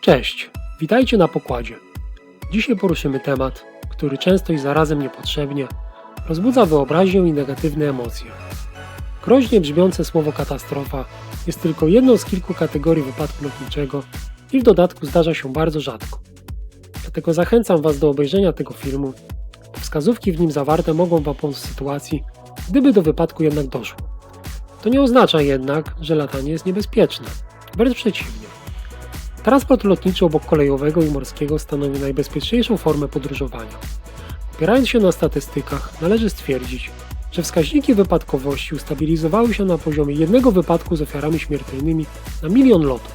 Cześć, witajcie na pokładzie. Dzisiaj poruszymy temat, który często i zarazem niepotrzebnie rozbudza wyobraźnię i negatywne emocje. Groźnie brzmiące słowo katastrofa jest tylko jedną z kilku kategorii wypadku lotniczego i w dodatku zdarza się bardzo rzadko. Dlatego zachęcam Was do obejrzenia tego filmu, bo wskazówki w nim zawarte mogą Wam pomóc w sytuacji, gdyby do wypadku jednak doszło. To nie oznacza jednak, że latanie jest niebezpieczne. Wręcz przeciwnie. Transport lotniczy obok kolejowego i morskiego stanowi najbezpieczniejszą formę podróżowania. Opierając się na statystykach, należy stwierdzić, że wskaźniki wypadkowości ustabilizowały się na poziomie jednego wypadku z ofiarami śmiertelnymi na milion lotów.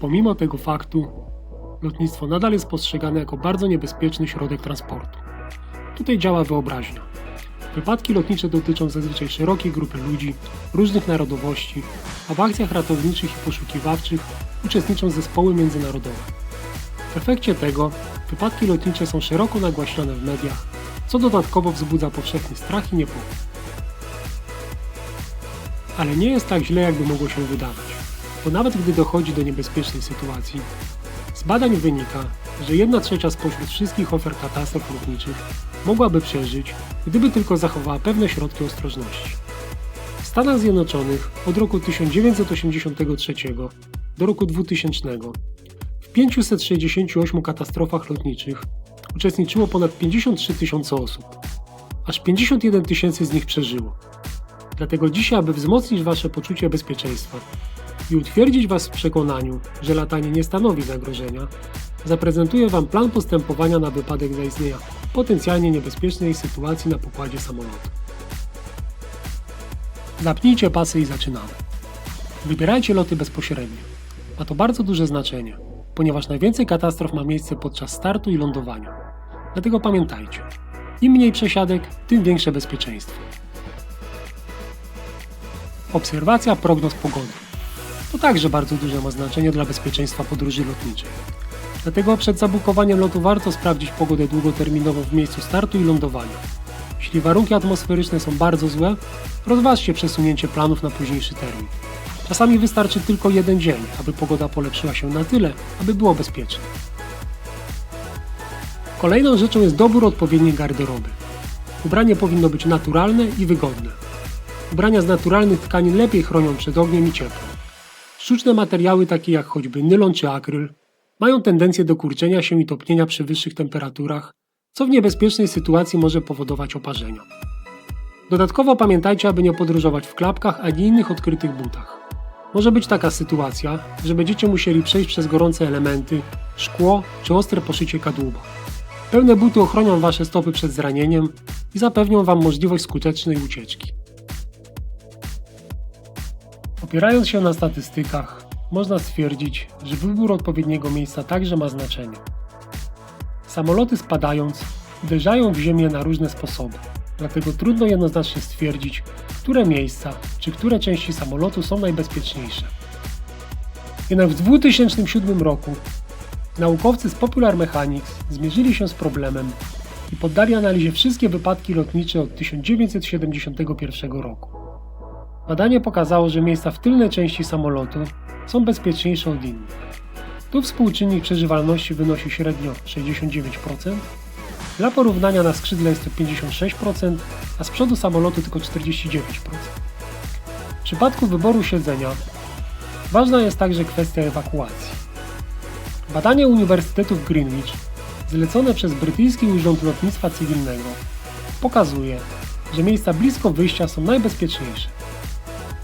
Pomimo tego faktu, lotnictwo nadal jest postrzegane jako bardzo niebezpieczny środek transportu. Tutaj działa wyobraźnia. Wypadki lotnicze dotyczą zazwyczaj szerokiej grupy ludzi, różnych narodowości, a w akcjach ratowniczych i poszukiwawczych uczestniczą zespoły międzynarodowe. W efekcie tego wypadki lotnicze są szeroko nagłaśniane w mediach, co dodatkowo wzbudza powszechny strach i niepokój. Ale nie jest tak źle, jakby mogło się wydawać, bo nawet gdy dochodzi do niebezpiecznej sytuacji, z badań wynika, że 1 trzecia spośród wszystkich ofiar katastrof lotniczych mogłaby przeżyć, gdyby tylko zachowała pewne środki ostrożności. W Stanach Zjednoczonych od roku 1983 do roku 2000 w 568 katastrofach lotniczych uczestniczyło ponad 53 tysiące osób. Aż 51 tysięcy z nich przeżyło. Dlatego dzisiaj, aby wzmocnić Wasze poczucie bezpieczeństwa i utwierdzić Was w przekonaniu, że latanie nie stanowi zagrożenia, zaprezentuję Wam plan postępowania na wypadek zaistnienia potencjalnie niebezpiecznej sytuacji na pokładzie samolotu. Zapnijcie pasy i zaczynamy. Wybierajcie loty bezpośrednio. Ma to bardzo duże znaczenie, ponieważ najwięcej katastrof ma miejsce podczas startu i lądowania. Dlatego pamiętajcie, im mniej przesiadek, tym większe bezpieczeństwo. Obserwacja prognoz pogody. To także bardzo duże ma znaczenie dla bezpieczeństwa podróży lotniczej. Dlatego przed zabukowaniem lotu warto sprawdzić pogodę długoterminową w miejscu startu i lądowania. Jeśli warunki atmosferyczne są bardzo złe, rozważcie przesunięcie planów na późniejszy termin. Czasami wystarczy tylko jeden dzień, aby pogoda polepszyła się na tyle, aby było bezpiecznie. Kolejną rzeczą jest dobór odpowiedniej garderoby. Ubranie powinno być naturalne i wygodne. Ubrania z naturalnych tkanin lepiej chronią przed ogniem i ciepłem. Sztuczne materiały takie jak choćby nylon czy akryl mają tendencję do kurczenia się i topnienia przy wyższych temperaturach, co w niebezpiecznej sytuacji może powodować oparzenia. Dodatkowo pamiętajcie, aby nie podróżować w klapkach ani innych odkrytych butach. Może być taka sytuacja, że będziecie musieli przejść przez gorące elementy, szkło czy ostre poszycie kadłuba. Pełne buty ochronią Wasze stopy przed zranieniem i zapewnią Wam możliwość skutecznej ucieczki. Opierając się na statystykach, można stwierdzić, że wybór odpowiedniego miejsca także ma znaczenie. Samoloty spadając uderzają w ziemię na różne sposoby, dlatego trudno jednoznacznie stwierdzić, które miejsca czy które części samolotu są najbezpieczniejsze. Jednak w 2007 roku naukowcy z Popular Mechanics zmierzyli się z problemem i poddali analizie wszystkie wypadki lotnicze od 1971 roku. Badanie pokazało, że miejsca w tylnej części samolotu są bezpieczniejsze od innych. Tu współczynnik przeżywalności wynosi średnio 69%. Dla porównania na skrzydle jest to 56%, a z przodu samolotu tylko 49%. W przypadku wyboru siedzenia ważna jest także kwestia ewakuacji. Badanie Uniwersytetu w Greenwich, zlecone przez Brytyjski Urząd Lotnictwa Cywilnego, pokazuje, że miejsca blisko wyjścia są najbezpieczniejsze.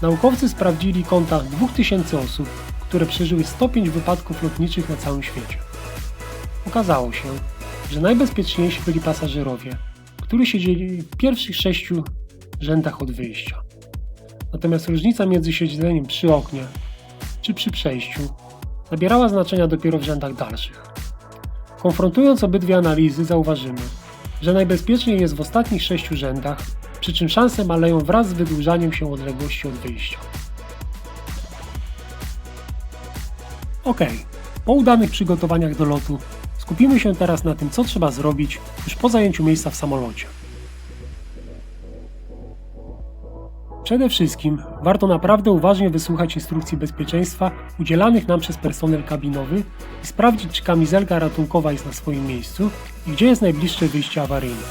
Naukowcy sprawdzili konta 2000 osób, które przeżyły 105 wypadków lotniczych na całym świecie. Okazało się, że najbezpieczniejsi byli pasażerowie, którzy siedzieli w pierwszych sześciu rzędach od wyjścia. Natomiast różnica między siedzeniem przy oknie czy przy przejściu nabierała znaczenia dopiero w rzędach dalszych. Konfrontując obydwie analizy, zauważymy, że najbezpieczniej jest w ostatnich sześciu rzędach, przy czym szanse maleją wraz z wydłużaniem się odległości od wyjścia. Ok, po udanych przygotowaniach do lotu skupimy się teraz na tym, co trzeba zrobić już po zajęciu miejsca w samolocie. Przede wszystkim warto naprawdę uważnie wysłuchać instrukcji bezpieczeństwa udzielanych nam przez personel kabinowy i sprawdzić, czy kamizelka ratunkowa jest na swoim miejscu i gdzie jest najbliższe wyjście awaryjne.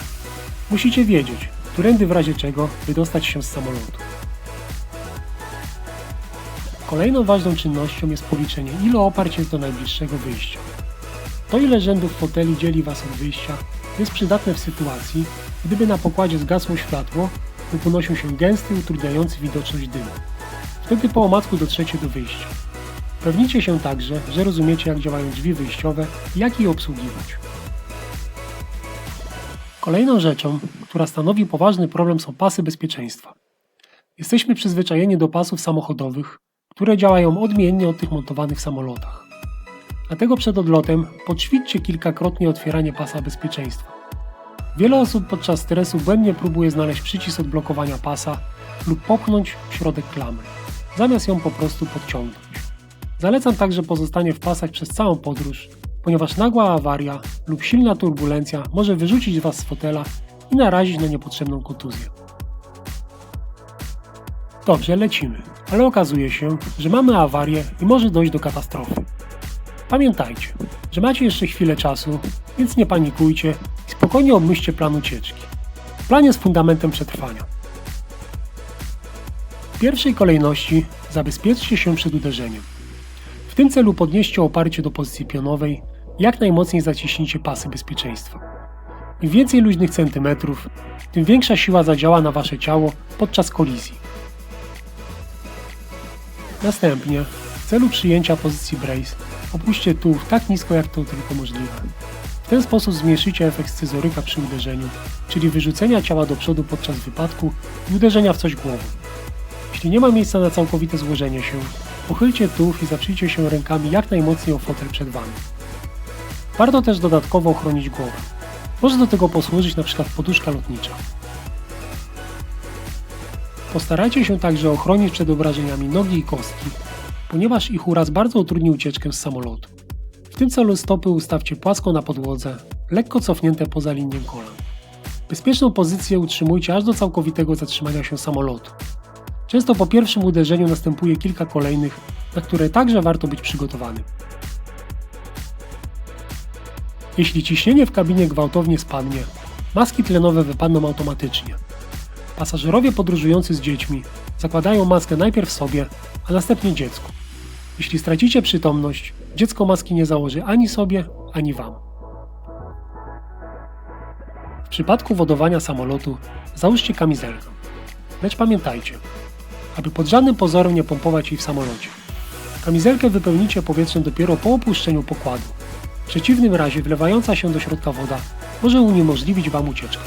Musicie wiedzieć, którędy w razie czego wydostać się z samolotu. Kolejną ważną czynnością jest policzenie, ile oparć jest do najbliższego wyjścia. To, ile rzędów foteli dzieli Was od wyjścia, jest przydatne w sytuacji, gdyby na pokładzie zgasło światło lub unosił się gęsty, utrudniający widoczność dym. Wtedy po omacku dotrzecie do wyjścia. Pewnijcie się także, że rozumiecie, jak działają drzwi wyjściowe i jak je obsługiwać. Kolejną rzeczą, która stanowi poważny problem, są pasy bezpieczeństwa. Jesteśmy przyzwyczajeni do pasów samochodowych, które działają odmiennie od tych montowanych w samolotach. Dlatego przed odlotem poćwiczcie kilkakrotnie otwieranie pasa bezpieczeństwa. Wiele osób podczas stresu błędnie próbuje znaleźć przycisk odblokowania pasa lub popchnąć środek klamy, zamiast ją po prostu podciągnąć. Zalecam także pozostanie w pasach przez całą podróż, ponieważ nagła awaria lub silna turbulencja może wyrzucić Was z fotela i narazić na niepotrzebną kontuzję. Dobrze, lecimy, ale okazuje się, że mamy awarię i może dojść do katastrofy. Pamiętajcie, że macie jeszcze chwilę czasu, więc nie panikujcie i spokojnie obmyślcie plan ucieczki. Plan jest fundamentem przetrwania. W pierwszej kolejności zabezpieczcie się przed uderzeniem. Tym celu podnieście oparcie do pozycji pionowej jak najmocniej zaciśnijcie pasy bezpieczeństwa. Im więcej luźnych centymetrów, tym większa siła zadziała na wasze ciało podczas kolizji. Następnie, w celu przyjęcia pozycji brace, opuśćcie tułów tak nisko jak to tylko możliwe. W ten sposób zmniejszycie efekt scyzoryka przy uderzeniu, czyli wyrzucenia ciała do przodu podczas wypadku i uderzenia w coś głową. Jeśli nie ma miejsca na całkowite złożenie się, pochylcie tułów i zaprzyjcie się rękami jak najmocniej o fotel przed Wami. Warto też dodatkowo ochronić głowę. Może do tego posłużyć np. poduszka lotnicza. Postarajcie się także ochronić przed obrażeniami nogi i kostki, ponieważ ich uraz bardzo utrudni ucieczkę z samolotu. W tym celu stopy ustawcie płasko na podłodze, lekko cofnięte poza linię kolan. Bezpieczną pozycję utrzymujcie aż do całkowitego zatrzymania się samolotu. Często po pierwszym uderzeniu następuje kilka kolejnych, na które także warto być przygotowanym. Jeśli ciśnienie w kabinie gwałtownie spadnie, maski tlenowe wypadną automatycznie. Pasażerowie podróżujący z dziećmi zakładają maskę najpierw sobie, a następnie dziecku. Jeśli stracicie przytomność, dziecko maski nie założy ani sobie, ani wam. W przypadku wodowania samolotu załóżcie kamizelkę. Lecz pamiętajcie, aby pod żadnym pozorem nie pompować jej w samolocie. Kamizelkę wypełnicie powietrzem dopiero po opuszczeniu pokładu. W przeciwnym razie wlewająca się do środka woda może uniemożliwić Wam ucieczkę.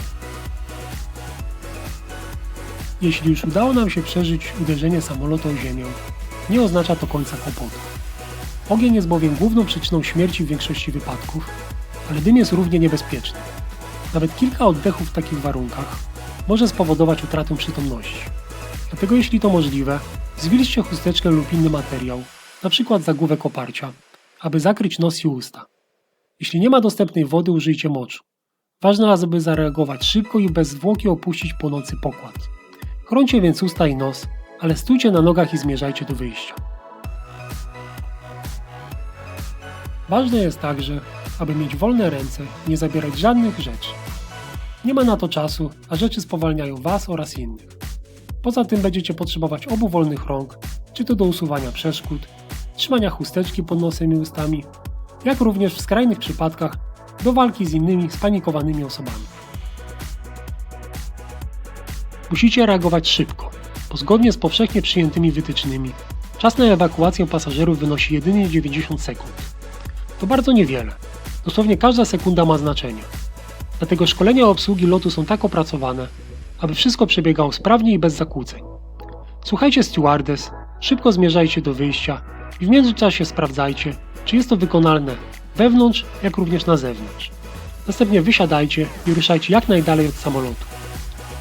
Jeśli już udało nam się przeżyć uderzenie samolotu o ziemię, nie oznacza to końca kłopotu. Ogień jest bowiem główną przyczyną śmierci w większości wypadków, ale dym jest równie niebezpieczny. Nawet kilka oddechów w takich warunkach może spowodować utratę przytomności. Dlatego jeśli to możliwe, zwilżcie chusteczkę lub inny materiał, np. zagłówek oparcia, aby zakryć nos i usta. Jeśli nie ma dostępnej wody, użyjcie moczu. Ważne, aby zareagować szybko i bez zwłoki opuścić płonący pokład. Chroncie więc usta i nos, ale stójcie na nogach i zmierzajcie do wyjścia. Ważne jest także, aby mieć wolne ręce nie zabierać żadnych rzeczy. Nie ma na to czasu, a rzeczy spowalniają Was oraz innych. Poza tym będziecie potrzebować obu wolnych rąk, czy to do usuwania przeszkód, trzymania chusteczki pod nosem i ustami, jak również w skrajnych przypadkach do walki z innymi spanikowanymi osobami. Musicie reagować szybko, bo zgodnie z powszechnie przyjętymi wytycznymi czas na ewakuację pasażerów wynosi jedynie 90 sekund. To bardzo niewiele. Dosłownie każda sekunda ma znaczenie. Dlatego szkolenia obsługi lotu są tak opracowane, aby wszystko przebiegało sprawnie i bez zakłóceń. Słuchajcie stewardess, szybko zmierzajcie do wyjścia i w międzyczasie sprawdzajcie, czy jest to wykonalne wewnątrz, jak również na zewnątrz. Następnie wysiadajcie i ruszajcie jak najdalej od samolotu.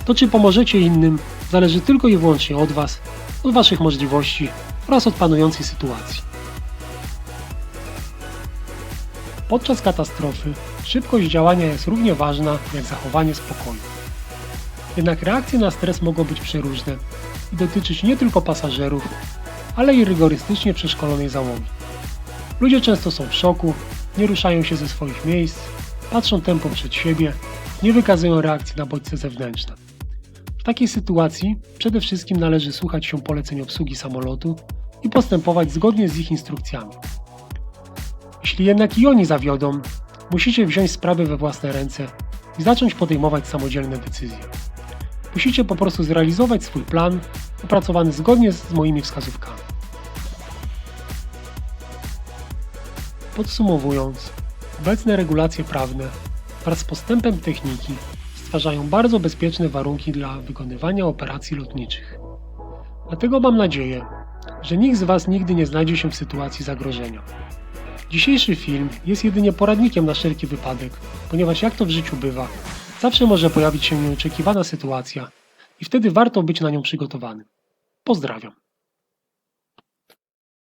To, czy pomożecie innym, zależy tylko i wyłącznie od Was, od Waszych możliwości oraz od panującej sytuacji. Podczas katastrofy szybkość działania jest równie ważna jak zachowanie spokoju. Jednak reakcje na stres mogą być przeróżne i dotyczyć nie tylko pasażerów, ale i rygorystycznie przeszkolonej załogi. Ludzie często są w szoku, nie ruszają się ze swoich miejsc, patrzą tempo przed siebie, nie wykazują reakcji na bodźce zewnętrzne. W takiej sytuacji przede wszystkim należy słuchać się poleceń obsługi samolotu i postępować zgodnie z ich instrukcjami. Jeśli jednak i oni zawiodą, musicie wziąć sprawy we własne ręce i zacząć podejmować samodzielne decyzje. Musicie po prostu zrealizować swój plan, opracowany zgodnie z moimi wskazówkami. Podsumowując, obecne regulacje prawne wraz z postępem techniki stwarzają bardzo bezpieczne warunki dla wykonywania operacji lotniczych. Dlatego mam nadzieję, że nikt z Was nigdy nie znajdzie się w sytuacji zagrożenia. Dzisiejszy film jest jedynie poradnikiem na wszelki wypadek, ponieważ jak to w życiu bywa, zawsze może pojawić się nieoczekiwana sytuacja i wtedy warto być na nią przygotowanym. Pozdrawiam.